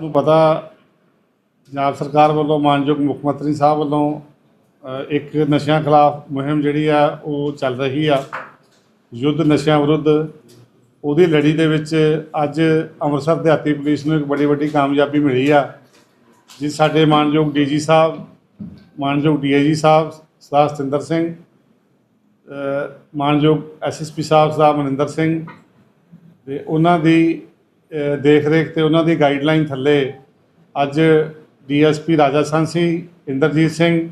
ਨੂੰ ਪਤਾ ਪੰਜਾਬ ਸਰਕਾਰ ਵੱਲੋਂ ਮਾਨਯੋਗ ਮੁੱਖ ਮੰਤਰੀ ਸਾਹਿਬ ਵੱਲੋਂ ਇੱਕ ਨਸ਼ਿਆਂ ਖਿਲਾਫ ਮੁਹਿੰਮ ਜਿਹੜੀ ਆ ਉਹ ਚੱਲ ਰਹੀ ਆ। ਯੁੱਧ ਨਸ਼ਿਆਂ ਵਿਰੁੱਧ। ਉਹਦੀ ਲੜੀ ਦੇ ਵਿੱਚ ਅੱਜ ਅੰਮ੍ਰਿਤਸਰ ਦਿਹਾਤੀ ਪੁਲਿਸ ਨੂੰ ਇੱਕ ਬੜੀ ਵੱਡੀ ਕਾਮਯਾਬੀ ਮਿਲੀ ਆ ਜਿਸ ਸਾਡੇ ਮਾਨਯੋਗ ਡੀਜੀ ਸਾਹਿਬ ਮਾਨਯੋਗ ਡੀਆਈਜੀ ਸਾਹਿਬ ਸਰਦਾਰ ਸਤਿੰਦਰ ਸਿੰਘ ਅ, ਮਾਨਯੋਗ ਐਸਐਸਪੀ ਸਾਹਿਬ ਸਰਦਾਰ ਮਨਿੰਦਰ ਸਿੰਘ ਤੇ ਉਹਨਾਂ ਦੀ ਦੇਖ ਰੇਖ ਤੇ ਉਹਨਾਂ ਦੀ ਗਾਈਡਲਾਈਨ ਥੱਲੇ ਅੱਜ ਡੀਐਸਪੀ ਰਾਜਾ ਸੰਸੀ ਇੰਦਰਜੀਤ ਸਿੰਘ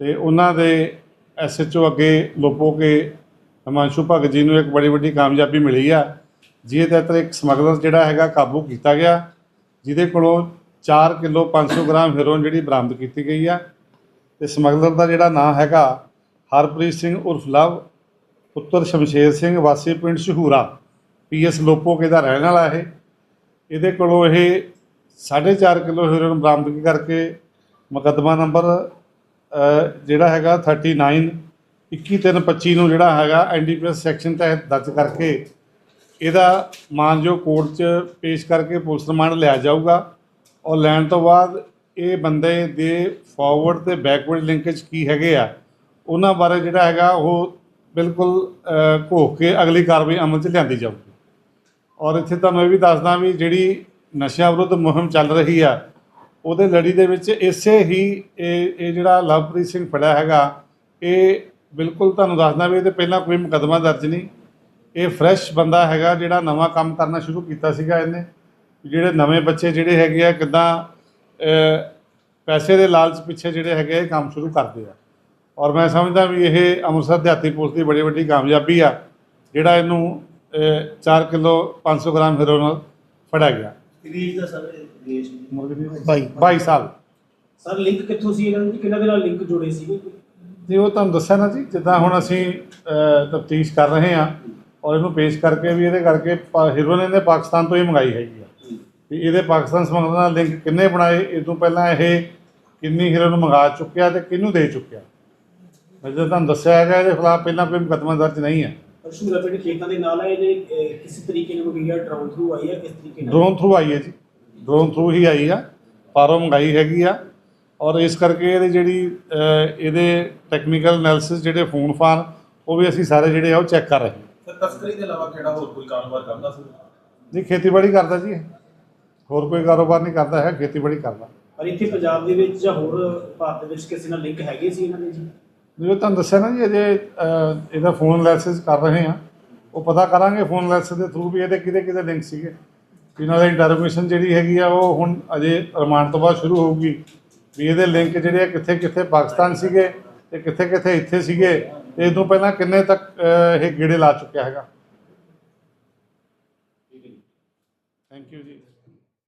ਤੇ ਉਹਨਾਂ ਦੇ ਐਸਐਚਓ ਅੱਗੇ ਲੋਪੋ ਕੇ ਹਿਮਾਂਸ਼ੂ ਭਗਤ ਜੀ ਨੂੰ ਇੱਕ ਬੜੀ ਵੱਡੀ ਕਾਮਯਾਬੀ ਮਿਲੀ ਆ। ਜਿਹਦੇ ਤਹਿਤ ਇੱਕ ਸਮਗਲਰ ਜਿਹੜਾ ਹੈਗਾ ਕਾਬੂ ਕੀਤਾ ਗਿਆ, ਜਿਹਦੇ ਕੋਲੋਂ 4 ਕਿਲੋ 500 ਗ੍ਰਾਮ ਹੈਰੋਇਨ ਜਿਹੜੀ ਬਰਾਮਦ ਕੀਤੀ ਗਈ ਆ। ਤੇ ਸਮਗਲਰ ਦਾ ਜਿਹੜਾ ਨਾਂ ਹੈਗਾ ਹਰਪ੍ਰੀਤ ਸਿੰਘ ਉਰਫ ਲਵ, ਪੁੱਤਰ ਸ਼ਮਸ਼ੇਰ ਸਿੰਘ, ਵਾਸੀ ਪਿੰਡ ਸ਼ਹੂਰਾ। ਪੀਐਸ ਲੋਪੋਕੇ ਦਾ ਰਹਿਣ ਵਾਲਾ ਇਹ। ਇਹਦੇ ਕੋਲੋਂ ਇਹ 4.5 ਕਿਲੋ ਹੀਰੋਇਨ ਬਰਾਮਦਗੀ ਕਰਕੇ ਮੁਕੱਦਮਾ ਨੰਬਰ ਜਿਹੜਾ ਹੈਗਾ 39 21325 ਨੂੰ ਜਿਹੜਾ ਹੈਗਾ ਐਨਡੀਪੀਐਸ ਸੈਕਸ਼ਨ ਤਹਿਤ ਦਰਜ ਕਰਕੇ ਇਹਦਾ ਮਾਨਯੋਗ ਕੋਰਟ 'ਚ ਪੇਸ਼ ਕਰਕੇ ਪੁਲਿਸ ਰਿਮਾਂਡ ਲਿਆ ਜਾਊਗਾ। ਔਰ ਲੈਣ ਤੋਂ ਬਾਅਦ ਇਹ ਬੰਦੇ ਦੇ ਫਾਰਵਰਡ ਤੇ ਬੈਕਵਰਡ ਲਿੰਕੇਜ ਕੀ ਹੈਗੇ ਆ, ਉਹਨਾਂ ਬਾਰੇ ਜਿਹੜਾ ਹੈਗਾ ਉਹ ਬਿਲਕੁਲ ਘੋਖ ਕੇ ਅਗਲੀ ਕਾਰਵਾਈ ਅਮਲ 'ਚ ਲਿਆਂਦੀ ਜਾਊ ਔਰ ਇੱਥੇ ਤੁਹਾਨੂੰ ਇਹ ਵੀ ਦੱਸਦਾ ਵੀ ਜਿਹੜੀ ਨਸ਼ਿਆਂ ਵਿਰੁੱਧ ਮੁਹਿੰਮ ਚੱਲ ਰਹੀ ਆ, ਉਹਦੇ ਲੜੀ ਦੇ ਵਿੱਚ ਇਸੇ ਹੀ ਇਹ ਇਹ ਜਿਹੜਾ ਲਵਪ੍ਰੀਤ ਸਿੰਘ ਫੜਿਆ ਹੈਗਾ, ਇਹ ਬਿਲਕੁਲ ਤੁਹਾਨੂੰ ਦੱਸਦਾ ਵੀ ਇਹਦੇ ਪਹਿਲਾਂ ਕੋਈ ਮੁਕੱਦਮਾ ਦਰਜ ਨਹੀਂ। ਇਹ ਫਰੈਸ਼ ਬੰਦਾ ਹੈਗਾ ਜਿਹੜਾ ਨਵਾਂ ਕੰਮ ਕਰਨਾ ਸ਼ੁਰੂ ਕੀਤਾ ਸੀਗਾ ਇਹਨੇ। ਜਿਹੜੇ ਨਵੇਂ ਬੱਚੇ ਜਿਹੜੇ ਹੈਗੇ ਆ, ਕਿਦਾਂ ਪੈਸੇ ਦੇ ਲਾਲਚ ਪਿੱਛੇ ਜਿਹੜੇ ਹੈਗੇ ਇਹ ਕੰਮ ਸ਼ੁਰੂ ਕਰਦੇ ਆ। ਔਰ ਮੈਂ ਸਮਝਦਾ ਵੀ ਇਹ ਅੰਮ੍ਰਿਤਸਰ ਦਿਹਾਤੀ ਪੁਲਿਸ ਦੀ ਬੜੀ ਵੱਡੀ ਕਾਮਯਾਬੀ ਆ, ਜਿਹੜਾ ਇਹਨੂੰ 4 ਕਿਲੋ 500 ਗ੍ਰਾਮ ਹੈਰੋਇਨ ਨਾਲ ਫੜਿਆ ਗਿਆ। ਵਿਦੇਸ਼ ਦਾ ਸਰ ਦੇਸ਼ ਬਾਈ। 22 ਸਾਲ। ਸਰ ਲਿੰਕ ਕਿੱਥੋਂ ਸੀ ਇਹਨਾਂ ਦੀ? ਕਿਹਨਾਂ ਦੇ ਨਾਲ ਲਿੰਕ ਜੁੜੇ ਸੀ ਜੀ ਉਹ ਤੁਹਾਨੂੰ ਦੱਸਿਆ ਨਾ ਜੀ ਜਿੱਦਾਂ ਹੁਣ ਅਸੀਂ ਤਫਤੀਸ਼ ਕਰ ਰਹੇ ਹਾਂ ਔਰ ਇਹਨੂੰ ਪੇਸ਼ ਕਰਕੇ ਵੀ ਇਹਦੇ ਕਰਕੇ ਹੀਰੋਇਨ ਇਹਨੇ ਪਾਕਿਸਤਾਨ ਤੋਂ ਹੀ ਮੰਗਾਈ ਹੈਗੀ ਆ। ਵੀ ਇਹਦੇ ਪਾਕਿਸਤਾਨ ਸਮਗਲਰ ਨਾਲ ਲਿੰਕ ਕਿੰਨੇ ਬਣਾਏ ਇਹ ਤੋਂ ਪਹਿਲਾਂ ਇਹ ਕਿੰਨੀ ਹੀਰੋਇਨ ਮੰਗਾ ਚੁੱਕਿਆ ਤੇ ਕਿਹਨੂੰ ਦੇ ਚੁੱਕਿਆ? ਮੈਂ ਜਦੋਂ ਤੁਹਾਨੂੰ ਦੱਸਿਆ ਹੈਗਾ ਇਹਦੇ ਖਿਲਾਫ ਪਹਿਲਾਂ ਕੋਈ ਮੁਕੱਦਮਾ ਦਰਜ ਨਹੀਂ ਹੈ ਅਸ਼ੂਰਾ ਪਿੰਡ ਖੇਤਾਂ ਦੇ ਨਾਲ ਹੈ ਜੇ ਕਿਸੇ ਤਰੀਕੇ ਨਾਲ ਕੋਈ ਡਰਾਉਨ ਥਰੂ ਆਈ ਹੈ ਕਿਸ ਤਰੀਕੇ ਨਾਲ? ਡਰੋਨ ਥਰੂ ਆਈ ਹੈ ਜੀ। ਡਰੋਨ ਥਰੂ ਹੀ ਆਈ ਆ। ਪਾਰੋਂ ਮੰਗਾਈ ਹੈਗੀ ਆ। ਔਰ ਇਸ ਕਰਕੇ ਇਹਦੇ ਜਿਹੜੀ ਇਹਦੇ ਟੈਕਨੀਕਲ ਐਨਾਲਿਸਿਸ ਜਿਹੜੇ ਫੋਨ ਫਾਨ ਉਹ ਵੀ ਅਸੀਂ ਸਾਰੇ ਜਿਹੜੇ ਆ ਉਹ ਚੈੱਕ ਕਰ ਰਹੇ ਹਾਂ। ਸਰ ਤਸਕਰੀ ਦੇ ਇਲਾਵਾ ਕਿਹੜਾ ਹੋਰ ਕੋਈ ਕਾਰੋਬਾਰ ਕਰਦਾ ਸੀ ਜੀ ਖੇਤੀਬਾੜੀ ਕਰਦਾ ਜੀ ਇਹ। ਹੋਰ ਕੋਈ ਕਾਰੋਬਾਰ ਨਹੀਂ ਕਰਦਾ ਹੈ ਖੇਤੀਬਾੜੀ ਕਰਦਾ। ਪਰ ਇੱਥੇ ਪੰਜਾਬ ਦੇ ਵਿੱਚ ਜਾਂ ਹੋਰ ਭਾਰਤ ਦੇ ਵਿੱਚ ਕਿਸੇ ਨਾਲ ਲਿੰਕ ਹੈਗੇ ਸੀ ਇਹਨਾਂ ਦੇ ਜੀ? ਜਿਵੇਂ ਤੁਹਾਨੂੰ ਦੱਸਿਆ ਨਾ ਜੀ ਅਜੇ ਅਹ, ਇਹਦਾ ਫੋਨ ਐਨਾਲਿਸਿਸ ਕਰ ਰਹੇ ਹਾਂ। ਉਹ ਪਤਾ ਕਰਾਂਗੇ ਫੋਨ ਐਨਾਲਿਸਿਸ ਦੇ ਥਰੂ ਵੀ ਇਹਦੇ ਕਿਹਦੇ ਕਿਹਦੇ ਲਿੰਕ ਸੀਗੇ। ਇਹਨਾਂ ਦੀ ਇੰਟਰੋਗੇਸ਼ਨ ਜਿਹੜੀ ਹੈਗੀ ਆ ਉਹ ਹੁਣ ਅਜੇ ਰਿਮਾਂਡ ਤੋਂ ਬਾਅਦ ਸ਼ੁਰੂ ਹੋਊਗੀ। ਵੀ ਇਹਦੇ ਲਿੰਕ ਜਿਹੜੇ ਆ ਕਿੱਥੇ ਕਿੱਥੇ ਪਾਕਿਸਤਾਨ ਸੀਗੇ ਤੇ ਕਿੱਥੇ ਕਿੱਥੇ ਇੱਥੇ ਸੀਗੇ ਤੇ ਇਹ ਤੋਂ ਪਹਿਲਾਂ ਕਿੰਨੇ ਤੱਕ ਅਹ, ਇਹ ਗੇੜੇ ਲਾ ਚੁੱਕਿਆ ਹੈਗਾ। ਥੈਂਕ ਯੂ ਜੀ।